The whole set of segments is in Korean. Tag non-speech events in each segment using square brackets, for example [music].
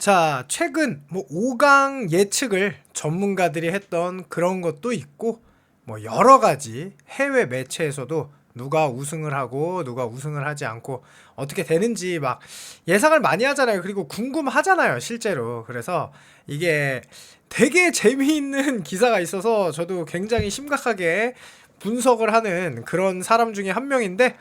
자, 최근 뭐 5강 예측을 전문가들이 했던 그런 것도 있고 뭐 여러 가지 해외 매체에서도 누가 우승을 하고 누가 우승을 하지 않고 어떻게 되는지 막 예상을 많이 하잖아요. 그리고 궁금하잖아요, 실제로. 그래서 이게 되게 재미있는 [laughs] 기사가 있어서 저도 굉장히 심각하게 분석을 하는 그런 사람 중에 한 명인데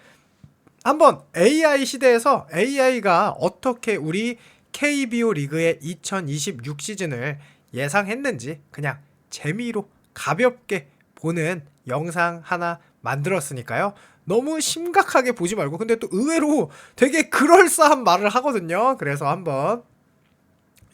한번 AI 시대에서 AI가 어떻게 우리 KBO 리그의 2026 시즌을 예상했는지 그냥 재미로 가볍게 보는 영상 하나 만들었으니까요. 너무 심각하게 보지 말고 근데 또 의외로 되게 그럴싸한 말을 하거든요. 그래서 한번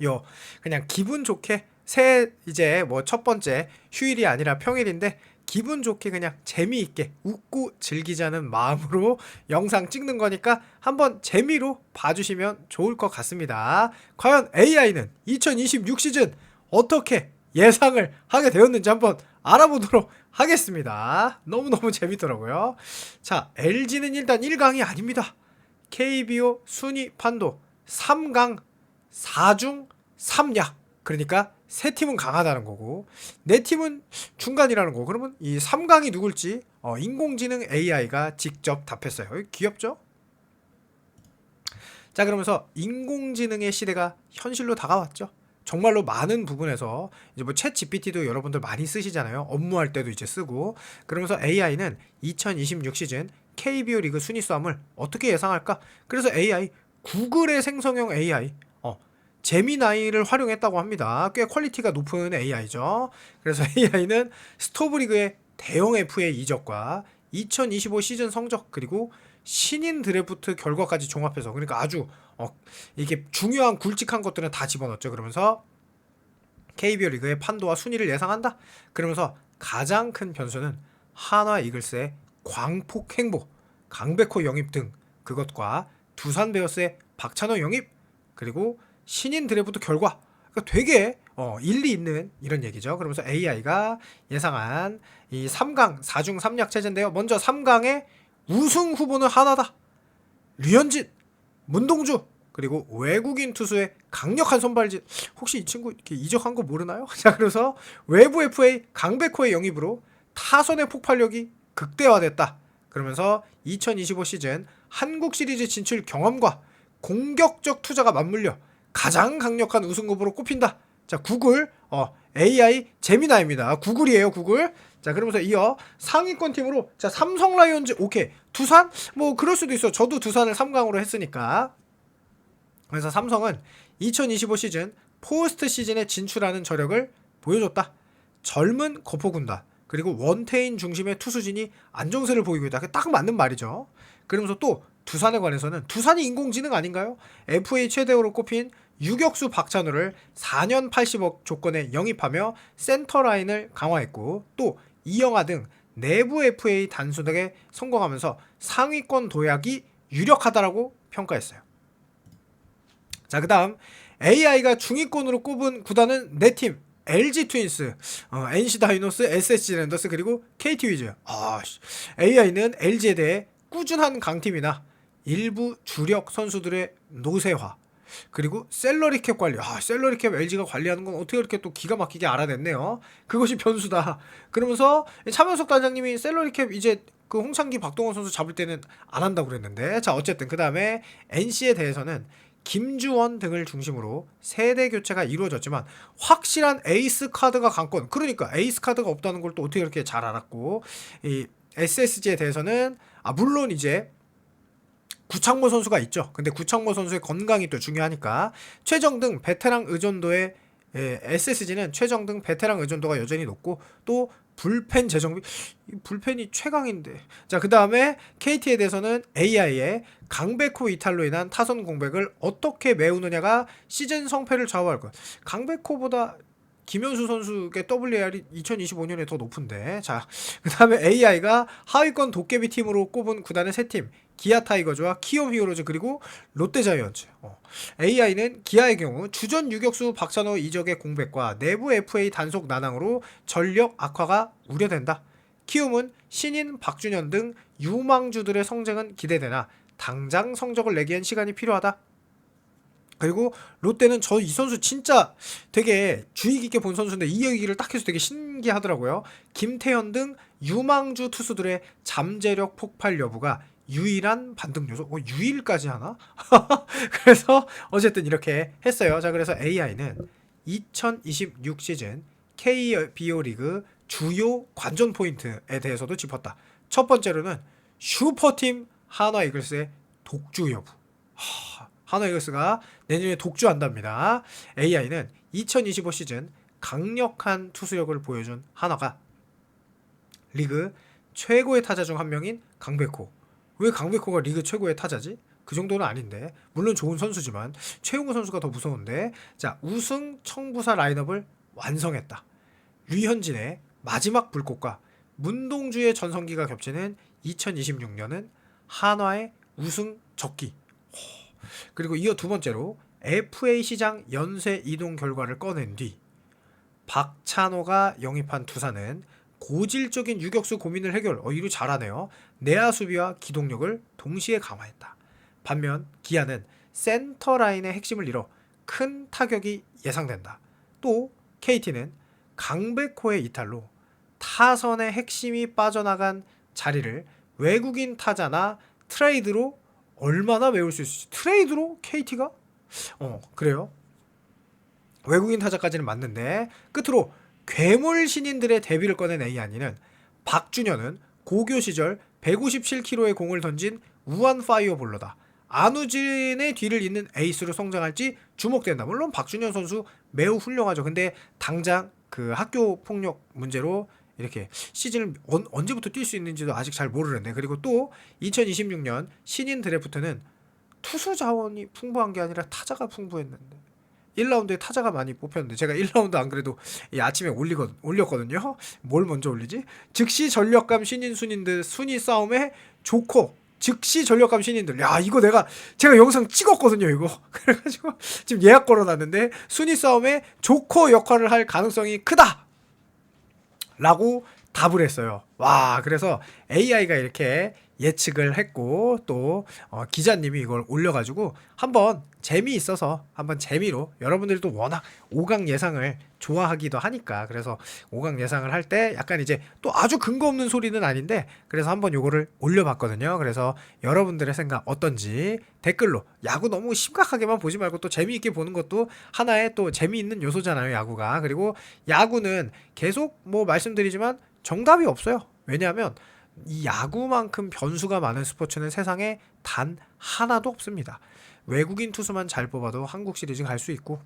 요 그냥 기분 좋게 새 이제 뭐 첫 번째 휴일이 아니라 평일인데 기분 좋게 그냥 재미있게 웃고 즐기자는 마음으로 영상 찍는 거니까 한번 재미로 봐주시면 좋을 것 같습니다. 과연 AI는 2026 시즌 어떻게 예상을 하게 되었는지 한번 알아보도록 하겠습니다. 너무너무 재밌더라고요. 자, LG는 일단 1강이 아닙니다. KBO 순위 판도 3강 4중 3약. 그러니까 세 팀은 강하다는 거고 네 팀은 중간이라는 거. 그러면 이 3강이 누굴지 어, 인공지능 AI가 직접 답했어요. 귀엽죠? 자, 그러면서 인공지능의 시대가 현실로 다가왔죠. 정말로 많은 부분에서 이제 뭐 챗 GPT도 여러분들 많이 쓰시잖아요. 업무할 때도 이제 쓰고. 그러면서 AI는 2026 시즌 KBO 리그 순위 싸움을 어떻게 예상할까? 그래서 AI 구글의 생성형 AI 어 제미나이를 활용했다고 합니다. 꽤 퀄리티가 높은 AI죠. 그래서 [laughs] AI는 스토브 리그의 대형 FA 이적과 2025 시즌 성적 그리고 신인 드래프트 결과까지 종합해서 그러니까 아주 어, 이게 중요한 굵직한 것들은 다 집어넣었죠. 그러면서 KBO 리그의 판도와 순위를 예상한다. 그러면서 가장 큰 변수는 한화 이글스의 광폭 행보, 강백호 영입 등 그것과 두산 베어스의 박찬호 영입 그리고 신인 드래프트 결과 그러니까 되게 어, 일리 있는 이런 얘기죠. 그러면서 AI가 예상한 이 3강 4중 3약 체제인데요. 먼저 3강의 우승 후보는 하나다. 류현진, 문동주 그리고 외국인 투수의 강력한 선발진 혹시 이 친구 이렇게 이적한 거 모르나요? [laughs] 자 그래서 외부 FA 강백호의 영입으로 타선의 폭발력이 극대화됐다. 그러면서 2025 시즌 한국 시리즈 진출 경험과 공격적 투자가 맞물려 가장 강력한 우승 후보로 꼽힌다. 자 구글 어, AI 제미나입니다. 구글이에요 구글. 자 그러면서 이어 상위권 팀으로 자 삼성 라이온즈 오케이 두산 뭐 그럴 수도 있어. 저도 두산을 3강으로 했으니까. 그래서 삼성은 2025 시즌 포스트 시즌에 진출하는 저력을 보여줬다. 젊은 거포 군단 그리고 원태인 중심의 투수진이 안정세를 보이고 있다. 딱 맞는 말이죠. 그러면서 또 두산에 관해서는 두산이 인공지능 아닌가요? FA 최대호로 꼽힌 유격수 박찬호를 4년 80억 조건에 영입하며 센터 라인을 강화했고 또 이영하 등 내부 FA 단순하게 성공하면서 상위권 도약이 유력하다라고 평가했어요. 자, 그다음 AI가 중위권으로 꼽은 구단은 네 팀. LG 트윈스, 어, NC 다이노스, SSG 랜더스 그리고 KT 위즈. 아, 씨. AI는 LG에 대해 꾸준한 강팀이나 일부 주력 선수들의 노쇠화 그리고 셀러리 캡 관리. 아, 셀러리 캡 LG가 관리하는 건 어떻게 그렇게 또 기가 막히게 알아냈네요. 그것이 변수다. 그러면서 차명석 단장님이 셀러리 캡 이제 그 홍창기 박동원 선수 잡을 때는 안 한다고 그랬는데. 자, 어쨌든 그 다음에 NC에 대해서는 김주원 등을 중심으로 세대 교체가 이루어졌지만 확실한 에이스 카드가 강권. 그러니까 에이스 카드가 없다는 걸 또 어떻게 이렇게 잘 알았고 이 SSG에 대해서는 아 물론 이제 구창모 선수가 있죠. 근데 구창모 선수의 건강이 또 중요하니까 최정 등 베테랑 의존도의 예, SSG는 최정 등 베테랑 의존도가 여전히 높고 또 불펜 재정비 이 불펜이 최강인데 자 그 다음에 KT에 대해서는 AI의 강백호 이탈로 인한 타선 공백을 어떻게 메우느냐가 시즌 성패를 좌우할 것 강백호보다 김현수 선수의 WAR이 2025년에 더 높은데. 자 그다음에 AI가 하위권 도깨비 팀으로 꼽은 구단의 세 팀 기아 타이거즈와 키움 히어로즈 그리고 롯데 자이언츠. 어. AI는 기아의 경우 주전 유격수 박찬호 이적의 공백과 내부 FA 단속 난항으로 전력 악화가 우려된다. 키움은 신인 박준현 등 유망주들의 성장은 기대되나 당장 성적을 내기엔 시간이 필요하다 그리고 롯데는 저 이 선수 진짜 되게 주의 깊게 본 선수인데 이 얘기를 딱 해서 되게 신기하더라고요. 김태현 등 유망주 투수들의 잠재력 폭발 여부가 유일한 반등 요소. 어, 유일까지 하나? [laughs] 그래서 어쨌든 이렇게 했어요. 자, 그래서 AI는 2026 시즌 KBO 리그 주요 관전 포인트에 대해서도 짚었다. 첫 번째로는 슈퍼팀 한화 이글스의 독주 여부. 하, 한화 이글스가 내년에 독주한답니다. AI는 2025 시즌 강력한 투수력을 보여준 한화가 리그 최고의 타자 중 한 명인 강백호. 왜 강백호가 리그 최고의 타자지? 그 정도는 아닌데 물론 좋은 선수지만 최용우 선수가 더 무서운데 자 우승 청부사 라인업을 완성했다. 류현진의 마지막 불꽃과 문동주의 전성기가 겹치는 2026년은 한화의 우승 적기. 호. 그리고 이어 두 번째로 FA 시장 연쇄 이동 결과를 꺼낸 뒤 박찬호가 영입한 두산은 고질적인 유격수 고민을 해결. 어 이거 잘하네요. 내야 수비와 기동력을 동시에 강화했다. 반면 기아는 센터 라인의 핵심을 잃어 큰 타격이 예상된다. 또 KT는 강백호의 이탈로 타선의 핵심이 빠져나간 자리를 외국인 타자나 트레이드로 얼마나 메울 수 있을지 트레이드로 KT가 어 그래요 외국인 타자까지는 맞는데 끝으로 괴물 신인들의 데뷔를 꺼낸 AI는 박준현은 고교 시절 157km의 공을 던진 우한 파이어볼러다. 안우진의 뒤를 잇는 에이스로 성장할지 주목된다. 물론 박준현 선수 매우 훌륭하죠. 근데 당장 그 학교 폭력 문제로 이렇게 시즌을 언, 언제부터 뛸 수 있는지도 아직 잘 모르는데 그리고 또 2026년 신인 드래프트는 투수 자원이 풍부한 게 아니라 타자가 풍부했는데 1라운드에 타자가 많이 뽑혔는데 제가 1라운드 안 그래도 이 아침에 올리거, 올렸거든요. 뭘 먼저 올리지? 즉시 전력감 신인 순인들 순위 싸움에 좋고 즉시 전력감 신인들. 야 이거 내가 제가 영상 찍었거든요 이거. [laughs] 그래가지고 지금 예약 걸어놨는데 순위 싸움에 조커 역할을 할 가능성이 크다. 라고 답을 했어요. 와, 그래서 AI가 이렇게 예측을 했고 또 어, 기자님이 이걸 올려가지고 한번 재미있어서 한번 재미로 여러분들도 워낙 5강 예상을 좋아하기도 하니까 그래서 5강 예상을 할 때 약간 이제 또 아주 근거 없는 소리는 아닌데 그래서 한번 요거를 올려봤거든요. 그래서 여러분들의 생각 어떤지 댓글로 야구 너무 심각하게만 보지 말고 또 재미있게 보는 것도 하나의 또 재미있는 요소잖아요. 야구가 그리고 야구는 계속 뭐 말씀드리지만 정답이 없어요. 왜냐하면 이 야구만큼 변수가 많은 스포츠는 세상에 단 하나도 없습니다. 외국인 투수만 잘 뽑아도 한국 시리즈 갈 수 있고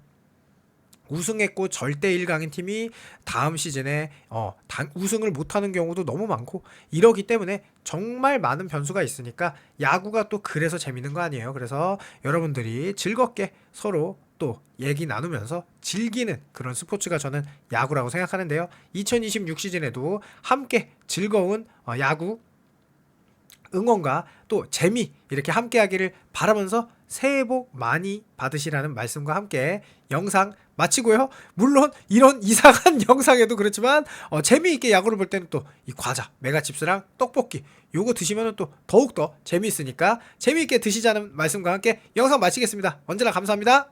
우승했고 절대 1강인 팀이 다음 시즌에 어, 단, 우승을 못하는 경우도 너무 많고 이러기 때문에 정말 많은 변수가 있으니까 야구가 또 그래서 재밌는 거 아니에요. 그래서 여러분들이 즐겁게 서로 또 얘기 나누면서 즐기는 그런 스포츠가 저는 야구라고 생각하는데요. 2026 시즌에도 함께 즐거운 어, 야구 응원과 또 재미 이렇게 함께 하기를 바라면서 새해 복 많이 받으시라는 말씀과 함께 영상 마치고요. 물론 이런 [laughs] 이상한 영상에도 그렇지만 어, 재미있게 야구를 볼 때는 또 이 과자, 메가칩스랑 떡볶이 요거 드시면 또 더욱더 재미있으니까 재미있게 드시자는 말씀과 함께 영상 마치겠습니다. 언제나 감사합니다.